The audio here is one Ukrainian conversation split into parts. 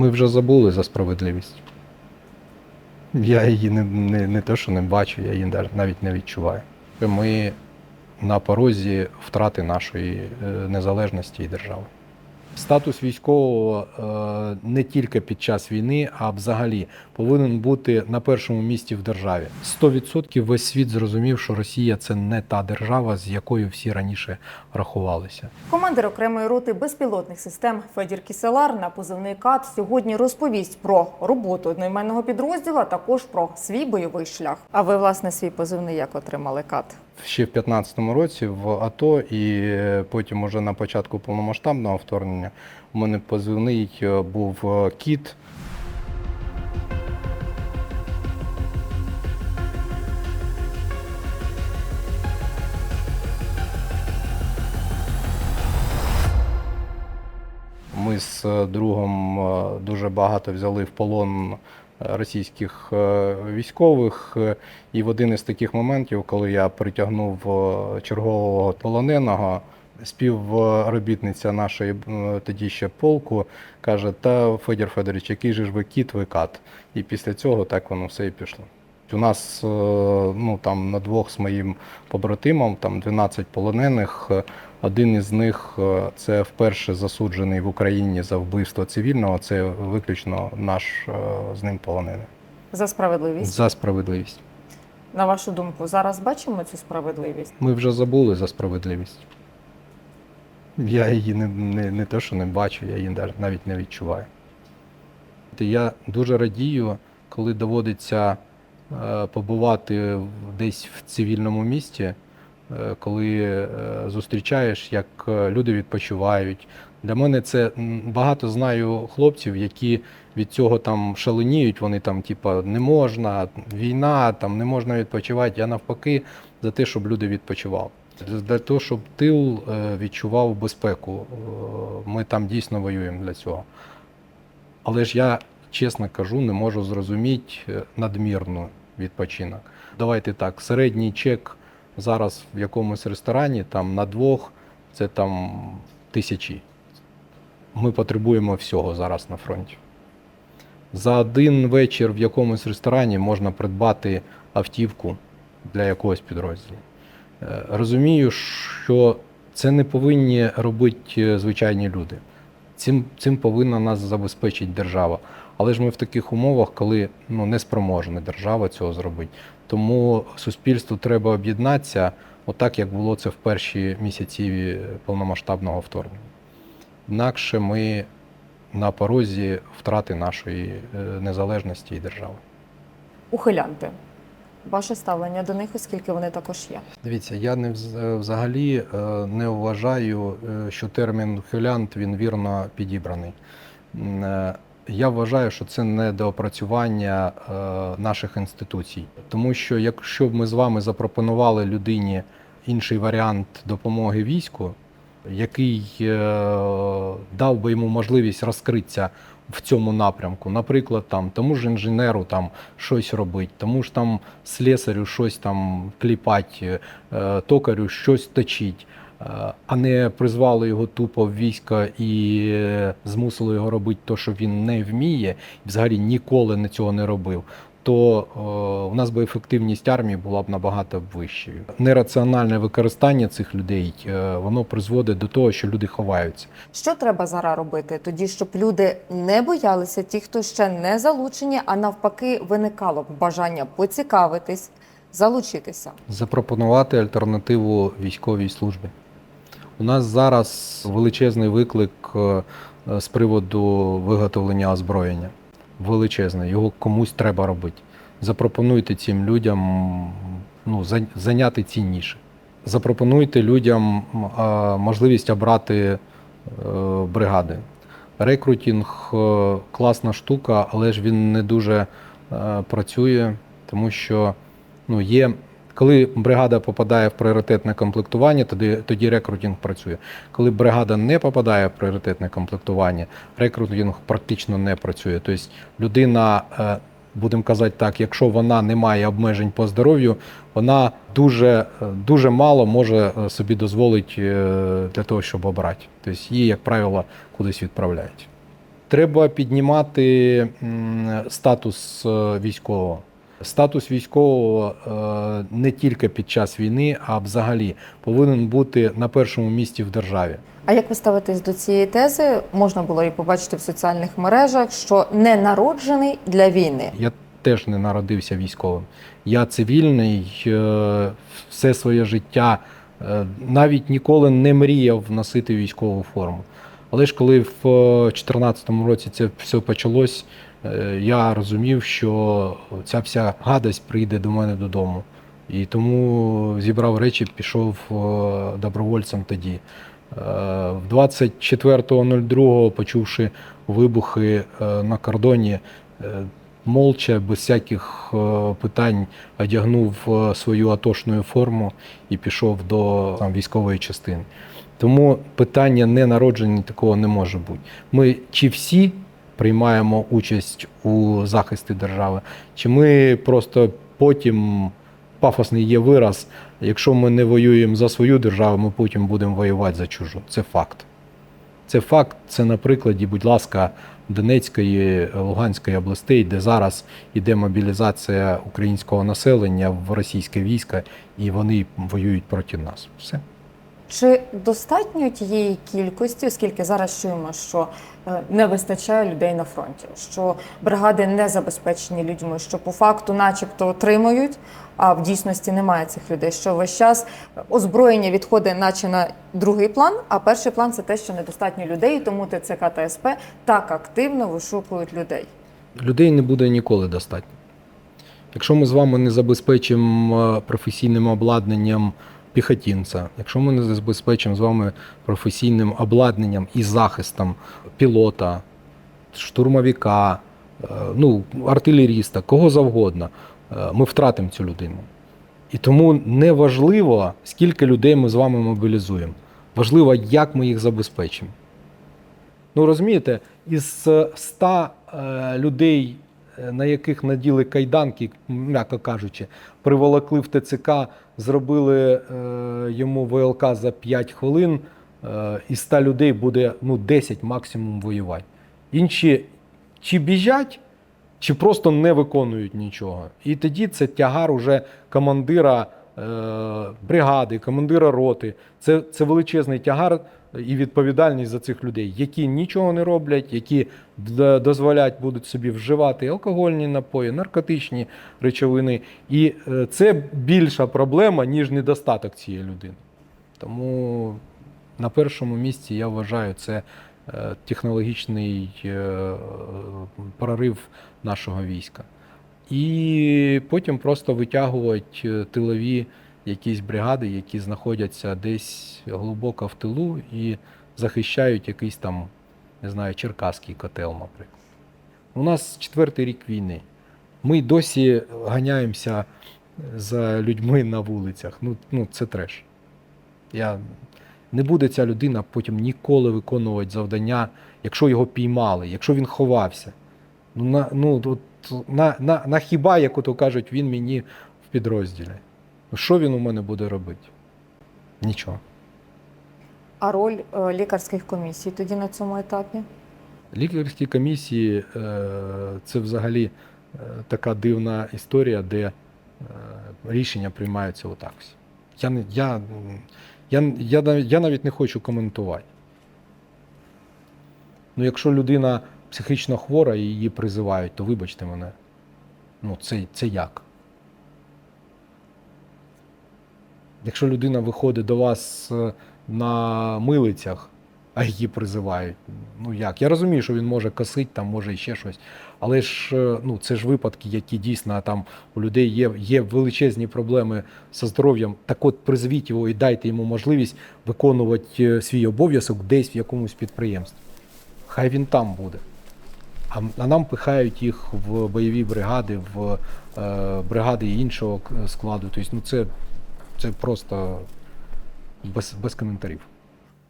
Ми вже забули за справедливість. Я її не, не, не те, що не бачу, я її навіть- не відчуваю. Ми на порозі втрати нашої е, незалежності і держави. Статус військового е, не тільки під час війни, а взагалі повинен бути на першому місці в державі. 100% весь світ зрозумів, що Росія це не та держава, з якою всі раніше рахувалися. Командир окремої роти безпілотних систем Федір Кіселар на позивний КАТ сьогодні розповість про роботу одноіменного підрозділу, а також про свій бойовий шлях. А ви власне свій позивний як отримали КАТ? Ще в 15-му році в АТО, і е, потім уже на початку повномасштабного вторгнення у мене позивний е, був е, кіт. Ми з другом дуже багато взяли в полон російських е, військових. е, І в один із таких моментів, коли я притягнув е, чергового полоненого, співробітниця нашої тоді ще полку каже: Та Федір Федорович, який же ж ви кіт, ви кат. І після цього так воно все і пішло. У нас е, ну, там на двох з моїм побратимом, там 12 полонених. Один із них е, це вперше засуджений в Україні за вбивство цивільного. Це виключно наш е, з ним полонений. За справедливість. За справедливість. На вашу думку, зараз бачимо цю справедливість? Ми вже забули за справедливість. Я її не, не, не те, що не бачу, я її навіть- навіть не відчуваю. Я дуже радію, коли доводиться побувати десь в цивільному місті, е, коли е, зустрічаєш, як е, люди відпочивають. Для мене це багато знаю хлопців, які від цього там шаленіють. Вони там, типа, не можна, війна, там не можна відпочивати. Я навпаки за те, щоб люди відпочивали. Для того, щоб тил е, відчував безпеку. Е, Ми там дійсно воюємо для цього. Але ж я, чесно кажу, не можу зрозуміти е, надмірну відпочинок. Давайте так, середній чек зараз в якомусь ресторані там на двох це там тисячі. Ми потребуємо всього зараз на фронті. За один вечір в якомусь ресторані можна придбати автівку для якогось підрозділу. Е, Розумію, що це не повинні робити е, звичайні люди. Цим, цим повинна нас забезпечити держава. Але ж ми в таких умовах, коли ну, не спроможна держава цього зробити. Тому суспільству треба об'єднатися, отак як було це в перші місяці повномасштабного вторгнення. Інакше ми на порозі втрати нашої е, незалежності і держави. Ухилянти. Ваше ставлення до них, оскільки вони також є. Дивіться, я не е, взагалі е, не вважаю, е, що термін ухилянт він вірно підібраний. Я вважаю, що це недоопрацювання е, наших інституцій. Тому що якщо б ми з вами запропонували людині інший варіант допомоги війську, який е, дав би йому можливість розкритися в цьому напрямку, наприклад, там тому ж інженеру там щось робити, тому ж там слесарю щось там кліпати, е, токарю щось точить, а не призвали його тупо в військо і е, змусили його робити те, що він не вміє, і взагалі ніколи не цього не робив. То е, у нас би ефективність армії була б набагато вищою. Нераціональне використання цих людей е, воно призводить до того, що люди ховаються. Що треба зараз робити тоді, щоб люди не боялися, ті, хто ще не залучені, а навпаки, виникало б бажання поцікавитись, залучитися. запропонувати альтернативу військовій службі. У нас зараз величезний виклик е, з приводу виготовлення озброєння. Величезний, його комусь треба робити. Запропонуйте цим людям ну, зайняти ці ніші. Запропонуйте людям можливість обрати е, бригади. Рекрутінг е, класна штука, але ж він не дуже працює, тому що ну, є, коли бригада попадає в пріоритетне комплектування, тоді, тоді рекрутинг працює. Коли бригада не попадає в пріоритетне комплектування, рекрутинг практично не працює. Тобто людина, е, будемо казати так, якщо вона не має обмежень по здоров'ю, вона дуже, е, дуже мало може е, собі дозволити для того, щоб обрати. Тобто її, як правило, кудись відправляють. Треба піднімати статус військового. Статус військового е, не тільки під час війни, а взагалі повинен бути на першому місці в державі. А як ви ставитесь до цієї тези? Можна було і побачити в соціальних мережах, що не народжений для війни. Я теж не народився військовим. Я цивільний, е, все своє життя е, навіть ніколи не мріяв носити військову форму. Але ж коли в 2014 році це все почалось, я розумів, що ця вся гадость прийде до мене додому. І тому зібрав речі, пішов е, добровольцем тоді. Е, В 24.02, почувши вибухи е, на кордоні, е, молча, без всяких е, питань одягнув е, свою атошну форму і пішов до там, військової частини. Тому питання ненародження такого не може бути. Ми чи всі приймаємо участь у захисті держави, чи ми просто потім пафосний є вираз, якщо ми не воюємо за свою державу, ми потім будемо воювати за чужу. Це факт. Це факт, це на прикладі, будь ласка, Донецької, Луганської областей, де зараз іде мобілізація українського населення в російське військо, і вони воюють проти нас. Все. Чи достатньо тієї кількості, оскільки зараз чуємо, що е, не вистачає людей на фронті, що бригади не забезпечені людьми, що по факту, начебто, отримують, а в дійсності немає цих людей. Що весь час озброєння відходить, наче на другий план, а перший план це те, що недостатньо людей, тому ТЦК та СП так активно вишукують людей. Людей не буде ніколи достатньо. Якщо ми з вами не забезпечимо е, професійним обладнанням піхотінця, якщо ми не забезпечимо з вами професійним обладнанням і захистом пілота, штурмовика, е, ну, артилеріста, кого завгодно, е, ми втратимо цю людину. І тому не важливо, скільки людей ми з вами мобілізуємо. Важливо, як ми їх забезпечимо. Ну розумієте, із е, 100 е, людей, на яких наділи кайданки, м'яко кажучи, приволокли в ТЦК, зробили е, йому ВЛК за 5 хвилин, і із 100 людей буде ну, 10 максимум воювати. Інші чи біжать, чи просто не виконують нічого. І тоді це тягар уже командира е, бригади, командира роти. Це, це величезний тягар і відповідальність за цих людей, які нічого не роблять, які дозволять будуть собі вживати алкогольні напої, наркотичні речовини. І е, це більша проблема, ніж недостаток цієї людини. Тому на першому місці я вважаю це е, технологічний е, прорив нашого війська. І потім просто витягувати тилові якісь бригади, які знаходяться десь глибоко в тилу і захищають якийсь там, не знаю, черкаський котел, наприклад. У нас четвертий рік війни. Ми досі ганяємося за людьми на вулицях. Ну, ну це треш. Я... Не буде ця людина потім ніколи виконувати завдання, якщо його піймали, якщо він ховався. Ну, на, ну, от, на, на, на хіба, як ото кажуть, він мені в підрозділі. Що він у мене буде робити? Нічого. А роль е, лікарських комісій тоді на цьому етапі? Лікарські комісії е, це взагалі е, така дивна історія, де е, рішення приймаються отак. Я, не- я, я, я, нав- я навіть не хочу коментувати. Ну, якщо людина психічно хвора і її призивають, то вибачте мене. Ну, це, це як? Якщо людина виходить до вас е, на милицях, а її призивають, ну як? Я розумію, що він може косить, там може ще щось. Але ж е, ну, це ж випадки, які дійсно там у людей є, є величезні проблеми зі здоров'ям. Так от призвіть його і дайте йому можливість виконувати е, свій обов'язок десь в якомусь підприємстві. Хай він там буде. А, нам пихають їх в бойові бригади, в бригади іншого складу. Тобто, ну це, це просто без, без коментарів.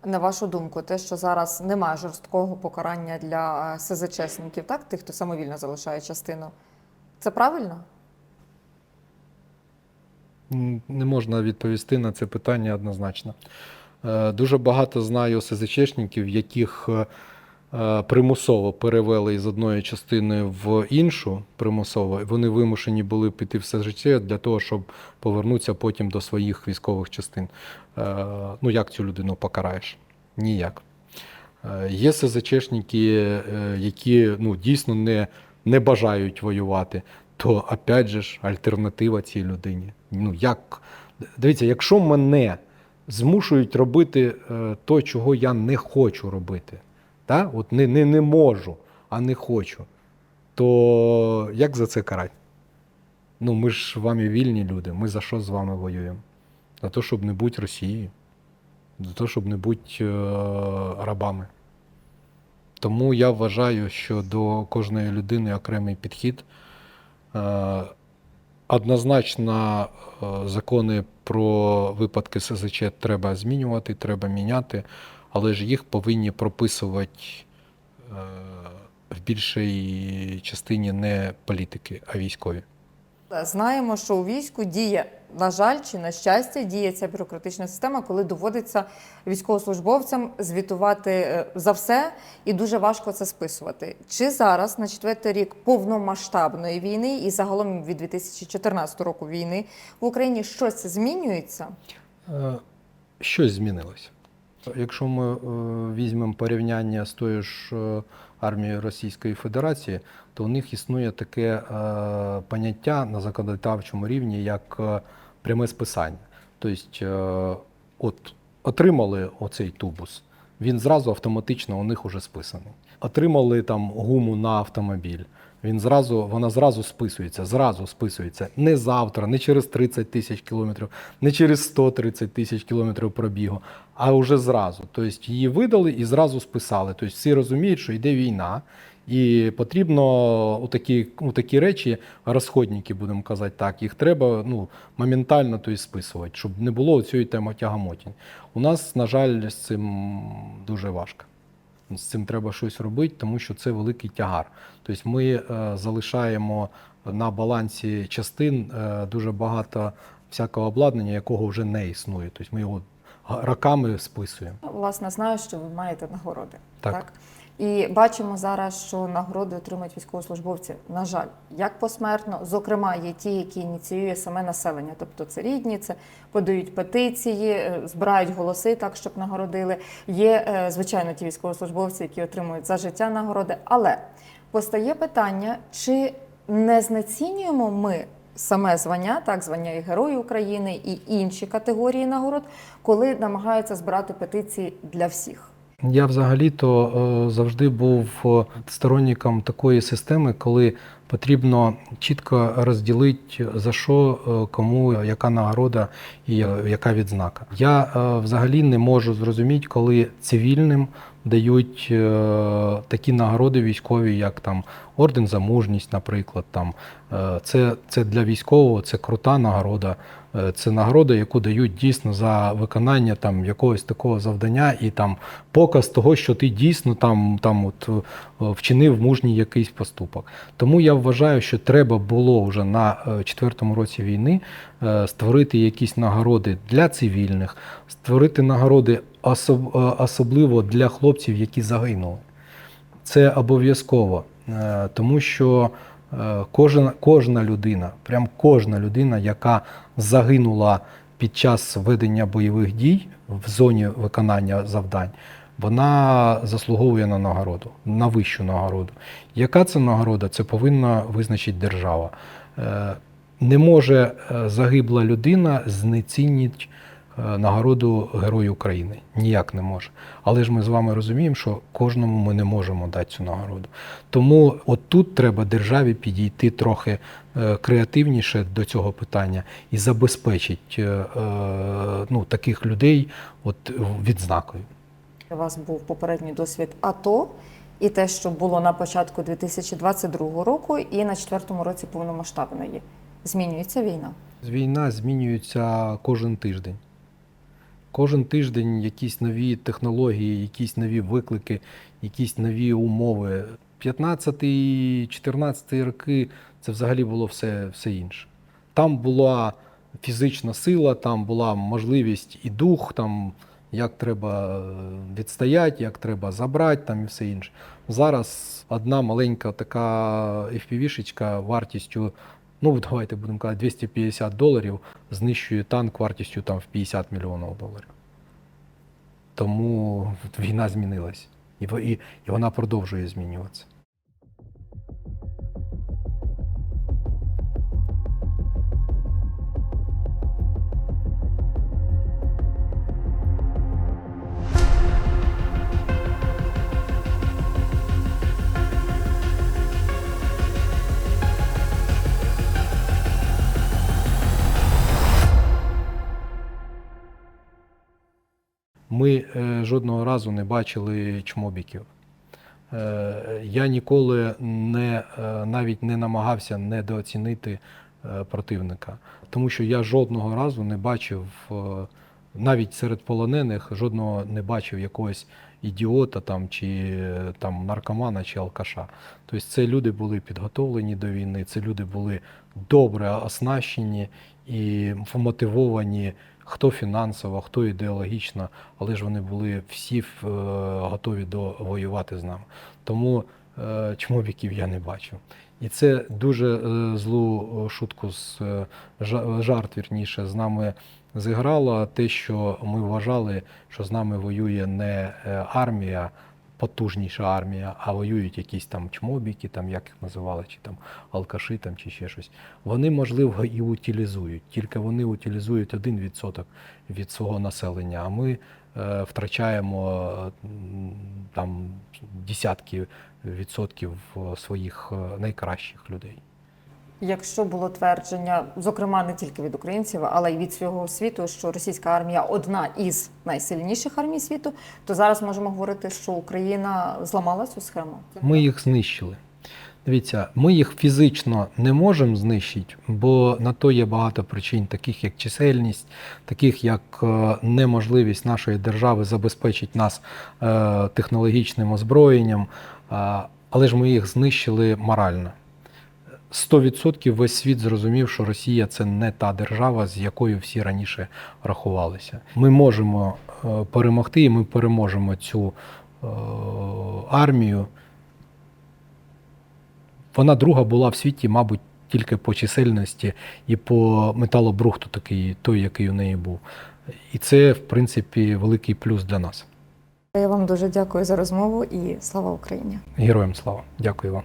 На вашу думку, те, що зараз немає жорсткого покарання для е, СЗЧСників, так, тих, хто самовільно залишає частину, це правильно? Не можна відповісти на це питання однозначно. Е, Дуже багато знаю СЗЧшників, яких е, примусово перевели із одної частини в іншу примусово, вони вимушені були піти все життя для того, щоб повернутися потім до своїх військових частин. Е, Ну як цю людину покараєш? Ніяк. Е, Є СЗЧшники, е, які ну, дійсно не, не бажають воювати, то опять же ж альтернатива цій людині. Ну, як? Дивіться, якщо мене змушують робити е, то, чого я не хочу робити, та? От не, не, не можу, а не хочу, то як за це карати? Ну, ми ж з вами вільні люди. Ми за що з вами воюємо? За те, щоб не бути Росією, за те, щоб не бути е, рабами. Тому я вважаю, що до кожної людини окремий підхід. Е, Однозначно, е, закони про випадки СЗЧ треба змінювати, треба міняти, але ж їх повинні прописувати е, в більшій частині не політики, а військові. Знаємо, що у війську діє, на жаль, чи на щастя, діє ця бюрократична система, коли доводиться військовослужбовцям звітувати е, за все, і дуже важко це списувати. Чи зараз на четвертий рік повномасштабної війни і загалом від 2014 року війни в Україні щось змінюється? Е, Щось змінилося. Якщо ми е, візьмемо порівняння з тою ж е, армією Російської Федерації, то у них існує таке е, поняття на законодавчому рівні, як пряме списання. Тобто, от отримали оцей тубус, він зразу автоматично у них уже списаний. Отримали там гуму на автомобіль. Він зразу, вона зразу списується, зразу списується. Не завтра, не через 30 тисяч кілометрів, не через 130 тисяч кілометрів пробігу, а вже зразу. Тобто її видали і зразу списали. Тобто всі розуміють, що йде війна, і потрібно у такі, у такі речі, розходники, будемо казати так, їх треба ну, моментально тобто, списувати, щоб не було цієї теми тягамотінь. У нас, на жаль, з цим дуже важко. З цим треба щось робити, тому що це великий тягар. Тобто ми е, залишаємо на балансі частин е, дуже багато всякого обладнання, якого вже не існує. Тобто ми його роками списуємо. Власне, знаю, що ви маєте нагороди. Так. І бачимо зараз, що нагороди отримують військовослужбовці, на жаль, як посмертно. Зокрема, є ті, які ініціює саме населення. Тобто це рідні, це подають петиції, е, збирають голоси так, щоб нагородили. Є, е, звичайно, ті військовослужбовці, які отримують за життя нагороди. Але постає питання, чи не знецінюємо ми саме звання, так звання і Герої України, і інші категорії нагород, коли намагаються збирати петиції для всіх. Я взагалі-то е, завжди був е, сторонником такої системи, коли потрібно чітко розділити, за що е, кому яка нагорода і яка відзнака. Я взагалі не можу зрозуміти, коли цивільним дають такі нагороди військові, як там орден за мужність, наприклад. Там Е, це, це для військового, це крута нагорода. Е, Це нагорода, яку дають дійсно за виконання там якогось такого завдання і там показ того, що ти дійсно там, там от е, вчинив мужній якийсь поступок. Тому я вважаю, що треба було вже на четвертому році війни створити якісь нагороди для цивільних, створити нагороди особ- особливо для хлопців, які загинули. Це обов'язково, тому що е, кожна, кожна людина, прям кожна людина, яка загинула під час ведення бойових дій в зоні виконання завдань, вона заслуговує на нагороду, на вищу нагороду. Яка це нагорода? Це повинна визначити держава. Е, Не може е, загибла людина знецінити е, нагороду Герою України. Ніяк не може. Але ж ми з вами розуміємо, що кожному ми не можемо дати цю нагороду. Тому от тут треба державі підійти трохи е, креативніше до цього питання і забезпечити е, е, ну, таких людей от, відзнакою. У вас був попередній досвід АТО і те, що було на початку 2022 року, і на четвертому році повномасштабної. Змінюється війна. Війна змінюється кожен тиждень. Кожен тиждень якісь нові технології, якісь нові виклики, якісь нові умови. 15-14 роки це взагалі було все, все інше. Там була фізична сила, там була можливість і дух, там як треба е, відстояти, як треба забрати там і все інше. Зараз одна маленька така FPV-шечка вартістю, ну давайте будемо казати, 250 доларів знищує танк вартістю там в 50 мільйонів доларів. Тому війна змінилась. І, і, і вона продовжує змінюватися. Ми е, жодного разу не бачили чмобіків. Е, я ніколи не, е, навіть не намагався недооцінити противника, тому що я жодного разу не бачив, навіть серед полонених, жодного не бачив якогось ідіота там, чи там, наркомана чи алкаша. Тобто це люди були підготовлені до війни, це люди були добре оснащені і вмотивовані хто фінансово, хто ідеологічно, але ж вони були всі е, готові до воювати з нами. Тому е, чмобіків я не бачив. І це дуже е, злу шутку з жарт, вірніше, з нами зіграло те, що ми вважали, що з нами воює не армія, потужніша армія, а воюють якісь там чмобіки, там як їх називали, чи там алкаши, там чи ще щось. Вони, можливо, і утилізують, тільки вони утилізують 1% від свого населення, а ми е, втрачаємо е, там десятки відсотків е, своїх е, найкращих людей. Якщо було твердження, зокрема не тільки від українців, але й від всього світу, що російська армія одна із найсильніших армій світу, то зараз можемо говорити, що Україна зламала цю схему. Ми їх знищили. Дивіться, ми їх фізично не можемо знищити, бо на то є багато причин, таких як чисельність, таких як е, неможливість нашої держави забезпечити нас е, технологічним озброєнням, Е, але ж ми їх знищили морально. 100% весь світ зрозумів, що Росія це не та держава, з якою всі раніше рахувалися. Ми можемо е, перемогти, і ми переможемо цю е, армію. Вона друга була в світі, мабуть, тільки по чисельності і по металобрухту, такий, той, який у неї був. І це, в принципі, великий плюс для нас. Я вам дуже дякую за розмову і слава Україні. Героям слава! Дякую вам.